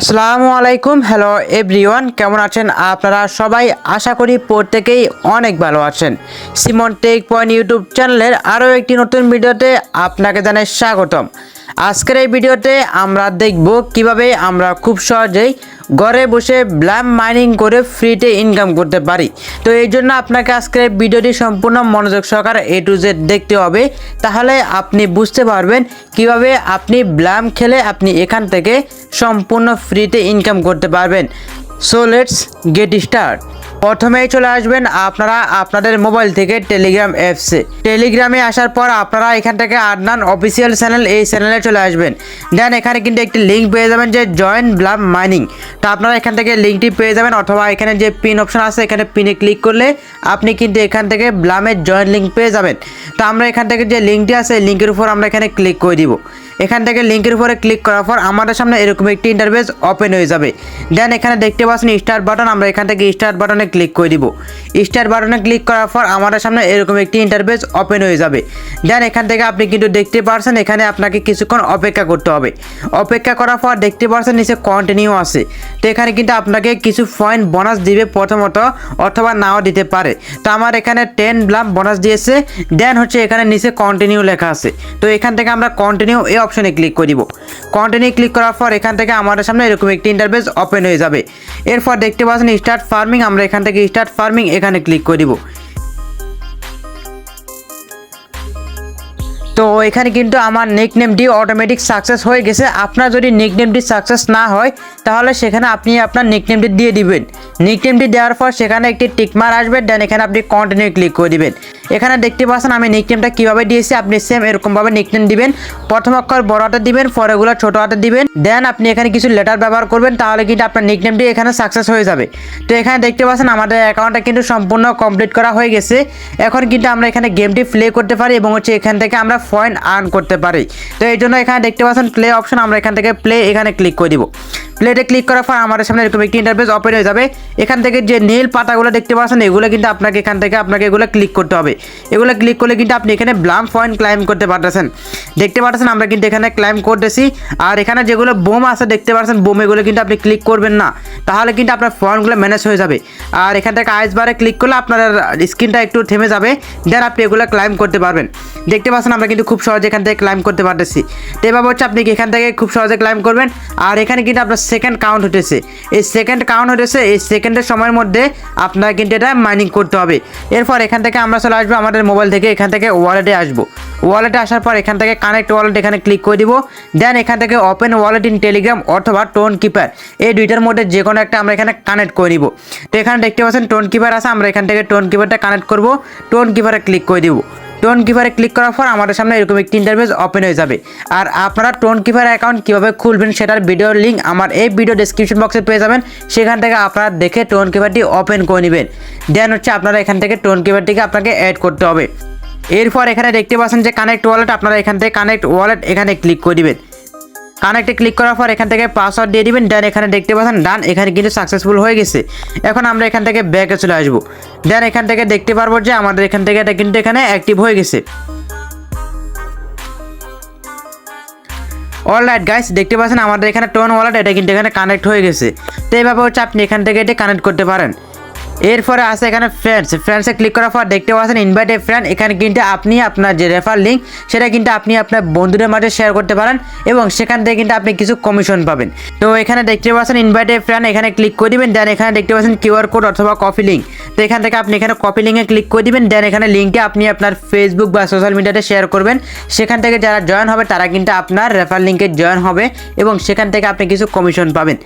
আসসালামু আলাইকুম, hello everyone, কেমন আছেন আপনারা সবাই? আশা করি প্রত্যেকেই অনেক ভালো আছেন। সিমন টেক পয়েন্ট ইউটিউব চ্যানেলের আরও একটি নতুন ভিডিওতে আপনাকে জানাই স্বাগতম। আজকের এই ভিডিওতে আমরা দেখব কীভাবে আমরা খুব সহজেই ঘরে বসে ব্ল্যাম মাইনিং করে ফ্রিতে ইনকাম করতে পারি। তো এই জন্য আপনাকে আজকের ভিডিওটি সম্পূর্ণ মনোযোগ সহকারে এ টু জেড দেখতে হবে। তাহলে আপনি বুঝতে পারবেন কীভাবে আপনি ব্ল্যাম খেলে আপনি এখান থেকে সম্পূর্ণ ফ্রিতে ইনকাম করতে পারবেন। সো লেটস গেট স্টার্ট প্রথমেই চলে আসবেন আপনারা আপনাদের মোবাইল থেকে টেলিগ্রাম অ্যাপসে টেলিগ্রামে আসার পর আপনারা এখান থেকে আদনান অফিসিয়াল চ্যানেল এই চ্যানেলে চলে আসবেন। দেন এখানে কিন্তু একটি লিঙ্ক পেয়ে যাবেন যে জয়েন ব্লাম মাইনিং তো আপনারা এখান থেকে লিঙ্কটি পেয়ে যাবেন অথবা এখানে যে পিন অপশন আছে, এখানে পিনে ক্লিক করলে আপনি কিন্তু এখান থেকে ব্লামের জয়েন লিঙ্ক পেয়ে যাবেন। তো আমরা এখান থেকে যে লিঙ্কটি আছে লিঙ্কের উপর আমরা এখানে ক্লিক করে দিব। এখান থেকে লিঙ্কের উপরে ক্লিক করার পর আমাদের সামনে এরকম একটি ইন্টারভেস ওপেন হয়ে যাবে। দেন এখানে দেখতে পাচ্ছেন স্টার্ট বাটন আমরা এখান থেকে স্টার্ট বাটনে ক্লিক করে দিব। স্টার্ট বাটনে ক্লিক করার পর আমাদের সামনে এরকম একটি ইন্টারভেস ওপেন হয়ে যাবে। দেন এখান থেকে আপনি কিন্তু দেখতে পারছেন এখানে আপনাকে কিছুক্ষণ অপেক্ষা করতে হবে। অপেক্ষা করার পর দেখতে পারছেন নিচে কন্টিনিউ আছে। তো এখানে কিন্তু আপনাকে কিছু পয়েন্ট বোনাস দিবে প্রথমত, অথবা নাও দিতে পারে। তো আমার এখানে টেন ব্লাম বোনাস দিয়েছে দেন হচ্ছে এখানে নিচে কন্টিনিউ লেখা আছে। তো এখান থেকে আমরা কন্টিনিউ এই অপশনে ক্লিক করে দিব। কন্টিনিউ ক্লিক করার পর এখান থেকে আমাদের সামনে এরকম একটি ইন্টারভেস ওপেন হয়ে যাবে। এরপর দেখতে পাচ্ছেন স্টার্ট ফার্মিং আমরা এখান থেকে স্টার্ট ফার্মিং এখানে ক্লিক করে দিব। তো এখানে কিন্তু আমার নিকনেমটি অটোমেটিক সাকসেস হয়ে গেছে। আপনার যদি নিকনেমটি সাকসেস না হয়, তাহলে সেখানে আপনি আপনার নিকনেমটি দিয়ে দিবেন। নিকনেমটি দেওয়ার পর সেখানে একটি টিকমার আসবে দেন এখানে আপনি কন্টিনিউ ক্লিক করে দিবেন। এখানে দেখতে পাচ্ছেন আমি নিকনেমটা কীভাবে দিয়েছি, আপনি সেম এরকমভাবে নিকনেম দিবেন। প্রথম অক্ষর বড় হাতে দিবেন পরেগুলো ছোটো হাতে দিবেন। দেন আপনি এখানে কিছু লেটার ব্যবহার করবেন, তাহলে কিন্তু আপনার নিকনেমটি এখানে সাকসেস হয়ে যাবে। তো এখানে দেখতে পাচ্ছেন আমাদের অ্যাকাউন্টটা কিন্তু সম্পূর্ণ কমপ্লিট করা হয়ে গেছে। এখন কিন্তু আমরা এখানে গেমটি প্লে করতে পারি এবং হচ্ছে এখান থেকে আমরা পয়েন্ট আর্ন করতে পারি। তো এই জন্য এখানে দেখতে পাচ্ছেন প্লে অপশন আমরা এখান থেকে প্লে এখানে ক্লিক করে দিব। প্লেটে ক্লিক করার পর আমাদের সামনে এরকম একটি ইন্টারফেস ওপেন হয়ে যাবে। এখান থেকে যে নীল পাতাগুলো দেখতে পাচ্ছেন, এগুলো কিন্তু আপনাকে এখান থেকে আপনাকে এগুলো ক্লিক করতে হবে। এগুলো ক্লিক করলে কিন্তু আপনি এখানে ব্লাম পয়েন্ট ক্লাইম করতে পারতেছেন। দেখতে পাচ্ছেন আমরা কিন্তু এখানে ক্লাইম করতেছি। আর এখানে যেগুলো বোম আছে, দেখতে পাচ্ছেন বোম এগুলো কিন্তু আপনি ক্লিক করবেন না। তাহলে কিন্তু আপনার পয়েন্টগুলো ম্যানেজ হয়ে যাবে। আর এখান থেকে আইস বারে ক্লিক করলে আপনার স্ক্রিনটা একটু থেমে যাবে। দেন আপনি এগুলো ক্লাইম করতে পারবেন। দেখতে পাচ্ছেন, আমরা কিন্তু খুব সহজে এখান থেকে ক্লাইম করতে পারতেছি। তো এভাবে হচ্ছে আপনি এখান থেকে খুব সহজে ক্লাইম করবেন। আর এখানে কিন্তু আপনার সেকেন্ড কাউন্ট হতেছে এই সেকেন্ড কাউন্ট হতেছে এই সেকেন্ডের সময়ের মধ্যে আপনার কিন্তু এটা মাইনিং করতে হবে। এরপর এখান থেকে আমরা চলে আসব আমাদের মোবাইল থেকে, এখান থেকে ওয়ালেটে আসব। ওয়ালেটে আসার পর এখান থেকে কানেক্ট ওয়ালেট এখানে ক্লিক করে দিব। দেন এখান থেকে ওপেন ওয়ালেট ইন টেলিগ্রাম অথবা টোন কিপার এই দুইটার মধ্যে যে কোনো একটা আমরা এখানে কানেক্ট করে নিব। তো এখানে দেখতে পাচ্ছেন টোন কিপার আছে, আমরা এখান থেকে টোন কিপারটা কানেক্ট করব। টোন কিপারে ক্লিক করে দিব। টোন কিপারে ক্লিক করার পর আমাদের সামনে এরকম একটি ইন্টারভেস ওপেন হয়ে যাবে। আর আপনারা টোন কিপার অ্যাকাউন্ট কীভাবে খুলবেন সেটার ভিডিওর লিঙ্ক আমার এই ভিডিও ডিসক্রিপশন বক্সে পেয়ে যাবেন। সেখান থেকে আপনারা দেখে টোন কিপারটি ওপেন করে নেবেন। দেন হচ্ছে আপনারা এখান থেকে টোন কিপারটিকে আপনাকে অ্যাড করতে হবে। এরপর এখানে দেখতে পাচ্ছেন যে কানেক্ট ওয়ালেট আপনারা এখান থেকে কানেক্ট ওয়ালেট এখানে ক্লিক করে দিবেন। কানেক্টে ক্লিক করার পর এখান থেকে পাসওয়ার্ড দিয়ে দিবেন দেন এখানে দেখতে পাচ্ছেন ডান এখানে কিন্তু সাকসেসফুল হয়ে গেছে। এখন আমরা এখান থেকে ব্যাকে চলে আসব। দেন এখান থেকে দেখতে পারব যে আমাদের এখান থেকে এটা কিন্তু এখানে অ্যাক্টিভ হয়ে গেছে। অলরাইট গাইস দেখতে পাচ্ছেন আমাদের এখানে টোন ওয়ালেট এটা কিন্তু এখানে কানেক্ট হয়ে গেছে। তো এইভাবে হচ্ছে আপনি এখান থেকে এটা কানেক্ট করতে পারেন। এরপরে আছে এখানে ফ্রেন্ডস ফ্রেন্ডসে ক্লিক করার পর দেখতে পাচ্ছেন ইনভাইট এ ফ্রেন্ড এখানে কিন্তু আপনি আপনার যে রেফার লিঙ্ক সেটা কিন্তু আপনি আপনার বন্ধুদের মাঝে শেয়ার করতে পারেন এবং সেখান থেকে কিন্তু আপনি কিছু কমিশন পাবেন। তো এখানে দেখতে পাচ্ছেন ইনভাইট এ ফ্রেন্ড এখানে ক্লিক করে দিবেন দেন এখানে দেখতে পাচ্ছেন কিউআর কোড অথবা কপি লিঙ্ক তো এখান থেকে আপনি এখানে কপি লিঙ্কে ক্লিক করে দিবেন দেন এখানে লিঙ্কটি আপনি আপনার ফেসবুক বা সোশ্যাল মিডিয়াতে শেয়ার করবেন। সেখান থেকে যারা জয়েন হবে, তারা কিন্তু আপনার রেফার লিঙ্কে জয়েন হবে এবং সেখান থেকে আপনি কিছু কমিশন পাবেন।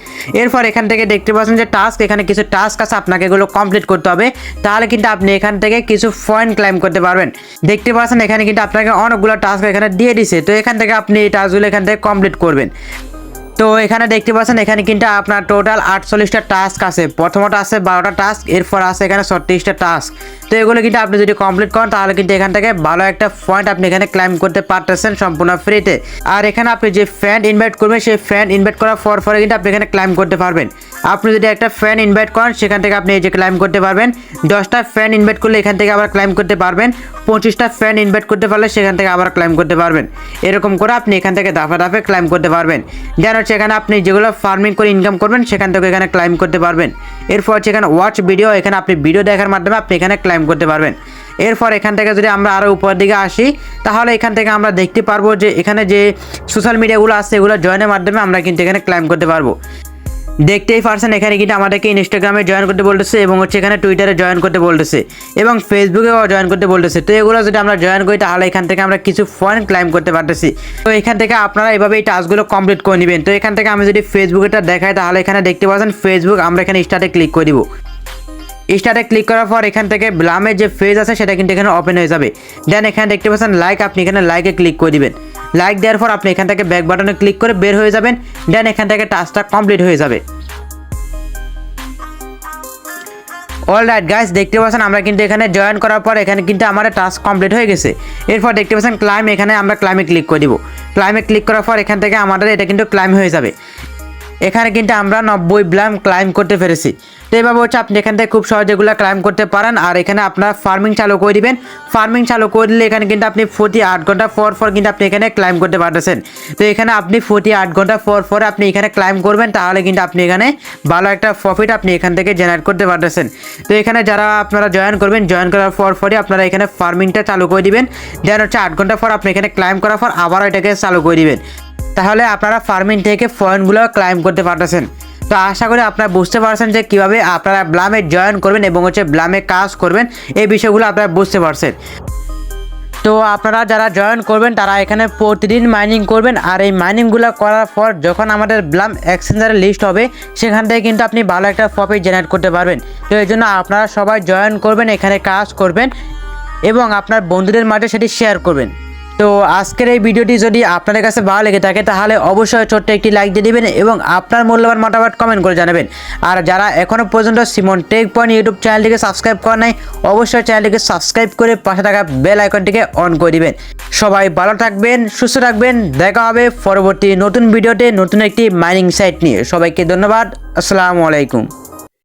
এরপর এখান থেকে দেখতে পাচ্ছেন যে টাস্ক এখানে কিছু টাস্ক আছে, আপনাকে এগুলো কমপ্লিট করতে হবে, তাহলে কিন্তু আপনি এখান থেকে কিছু পয়েন্ট ক্লাইম করতে পারবেন। দেখতে পাচ্ছেন, এখানে কিন্তু আপনাকে অনেকগুলো টাস্ক এখানে দিয়ে দিছে। তো এখান থেকে আপনি এই টাস্কগুলো এখান থেকে কমপ্লিট করবেন। তো এখানে দেখতে পাচ্ছেন, এখানে কিন্তু আপনার টোটাল আটচল্লিশটা টাস্ক আছে। প্রথমটা আছে বারোটা টাস্ক এরপর আছে এখানে ছত্রিশটা টাস্ক তো এগুলো কিন্তু আপনি যদি কমপ্লিট করেন, তাহলে কিন্তু এখান থেকে ভালো একটা পয়েন্ট আপনি এখানে ক্লাইম করতে পারতেছেন সম্পূর্ণ ফ্রিতে আর এখানে আপনি যে ফ্রেন্ড ইনভাইট করবেন, সেই ফ্রেন্ড ইনভাইট করার পর পরে কিন্তু আপনি এখানে ক্লাইম করতে পারবেন। আপনি যদি একটা ফ্যান ইনভাইট করেন, সেখান থেকে আপনি এই যে ক্লাইম করতে পারবেন। দশটা ফ্যান ইনভাইট করলে এখান থেকে আবার ক্লাইম করতে পারবেন। পঁচিশটা ফ্যান ইনভাইট করতে পারলে সেখান থেকে আবার ক্লাইম করতে পারবেন। এরকম করে আপনি এখান থেকে দাফা দাফে ক্লাইম করতে পারবেন। যেন এখানে আপনি যেগুলো ফার্মিং করে ইনকাম করবেন, সেখান থেকে এখানে ক্লাইম করতে পারবেন। এরপর এখানে ওয়াচ ভিডিও এখানে আপনি ভিডিও দেখার মাধ্যমে আপনি এখানে ক্লাইম করতে পারবেন। এরপর এখান থেকে যদি আমরা আরও উপরের দিকে আসি, তাহলে এখান থেকে আমরা দেখতে পারব যে এখানে যে সোশ্যাল মিডিয়াগুলো আছে, এগুলো জয়েনের মাধ্যমে আমরা কিন্তু এখানে ক্লাইম করতে পারব। দেখতেই পারছেন, এখানে কিন্তু আমাদেরকে ইনস্টাগ্রামে জয়েন করতে বলতেছে এবং হচ্ছে এখানে টুইটারে জয়েন করতে বলতেছে এবং ফেসবুকেও জয়েন করতে বলতেছে। তো এগুলো যদি আমরা জয়েন করি, তাহলে এখান থেকে আমরা কিছু পয়েন্ট ক্লাইম করতে পারতেছি। তো এখান থেকে আপনারা এভাবে এই টাস্কগুলো কমপ্লিট করে নেবেন। তো এখান থেকে আমি যদি ফেসবুকেটা দেখাই, তাহলে এখানে দেখতে পাচ্ছেন ফেসবুক আমরা এখানে স্টার্টে ক্লিক করে দিব। স্টার্টে ক্লিক করার পর এখান থেকে ব্লামের যে ফেজ আছে, সেটা কিন্তু এখানে ওপেন হয়ে যাবে। দেন এখানে দেখতে পাচ্ছেন লাইক আপনি এখানে লাইকে ক্লিক করে দিবেন। লাইক দেওয়ার পর আপনি এখান থেকে ব্যাক বাটনে ক্লিক করে বের হয়ে যাবেন দেন এখান থেকে টাস্কটা কমপ্লিট হয়ে যাবে। অল রাইট গাইস দেখতে পাচ্ছেন আমরা কিন্তু এখানে জয়েন করার পর এখানে কিন্তু আমাদের টাস্ক কমপ্লিট হয়ে গেছে। এরপর দেখতে পাচ্ছেন ক্লাইম এখানে আমরা ক্লাইমে ক্লিক করে দিব। ক্লাইমে ক্লিক করার পর এখান থেকে আমাদের এটা কিন্তু ক্লাইম হয়ে যাবে। এখানে কিন্তু আমরা নব্বই ব্লাম ক্লাইম করতে পেরেছি। তো এইভাবে হচ্ছে আপনি এখান থেকে খুব সহজে এগুলো ক্লাইম করতে পারেন। আর এখানে আপনার ফার্মিং চালু করে দিবেন। ফার্মিং চালু করে দিলে এখানে কিন্তু আপনি প্রতি আট ঘণ্টা পর পর কিন্তু আপনি এখানে ক্লাইম করতে পারতেছেন। তো এখানে আপনি প্রতি আট ঘণ্টা পর পর আপনি এখানে ক্লাইম করবেন, তাহলে কিন্তু আপনি এখানে ভালো একটা প্রফিট আপনি এখান থেকে জেনারেট করতে পারতেছেন। তো এখানে যারা আপনারা জয়েন করবেন জয়েন করার পর পরই আপনারা এখানে ফার্মিংটা চালু করে দিবেন। দেন হচ্ছে আট ঘণ্টা পর আপনি এখানে ক্লাইম করার পর আবার এটাকে চালু করে দিবেন। তাহলে আপনারা ফার্মিং থেকে পয়েন্টগুলো ক্লাইম করতে পারতেছেন। তো আশা করি আপনারা বুঝতে পারছেন যে কীভাবে আপনারা ব্লামে জয়েন করবেন এবং হচ্ছে ব্লামে কাজ করবেন, এই বিষয়গুলো আপনারা বুঝতে পারছেন। তো আপনারা যারা জয়েন করবেন, তারা এখানে প্রতিদিন মাইনিং করবেন। আর এই মাইনিংগুলো করার পর যখন আমাদের ব্লাম এক্সচেঞ্জারের লিস্ট হবে, সেখান থেকে কিন্তু আপনি ভালো একটা প্রফিট জেনারেট করতে পারবেন। তো এই জন্য আপনারা সবাই জয়েন করবেন, এখানে কাজ করবেন এবং আপনার বন্ধুদের মাঝে সেটি শেয়ার করবেন। তো আজকের এই ভিডিওটি যদি আপনাদের কাছে ভালো লেগে থাকে, তাহলে অবশ্যই ছোট্ট একটি লাইক দিয়ে দিবেন এবং আপনার মূল্যবান মতামত কমেন্ট করে জানাবেন। আর যারা এখনও পর্যন্ত সিমন টেক পয়েন্ট ইউটিউব চ্যানেলটিকে সাবস্ক্রাইব করা নাই, অবশ্যই চ্যানেলটিকে সাবস্ক্রাইব করে পাশে থাকা বেল আইকনটিকে অন করে দিবেন। সবাই ভালো থাকবেন, সুস্থ থাকবেন, দেখা হবে পরবর্তী নতুন ভিডিওতে নতুন একটি মাইনিং সাইট নিয়ে। সবাইকে ধন্যবাদ, আসসালামু আলাইকুম।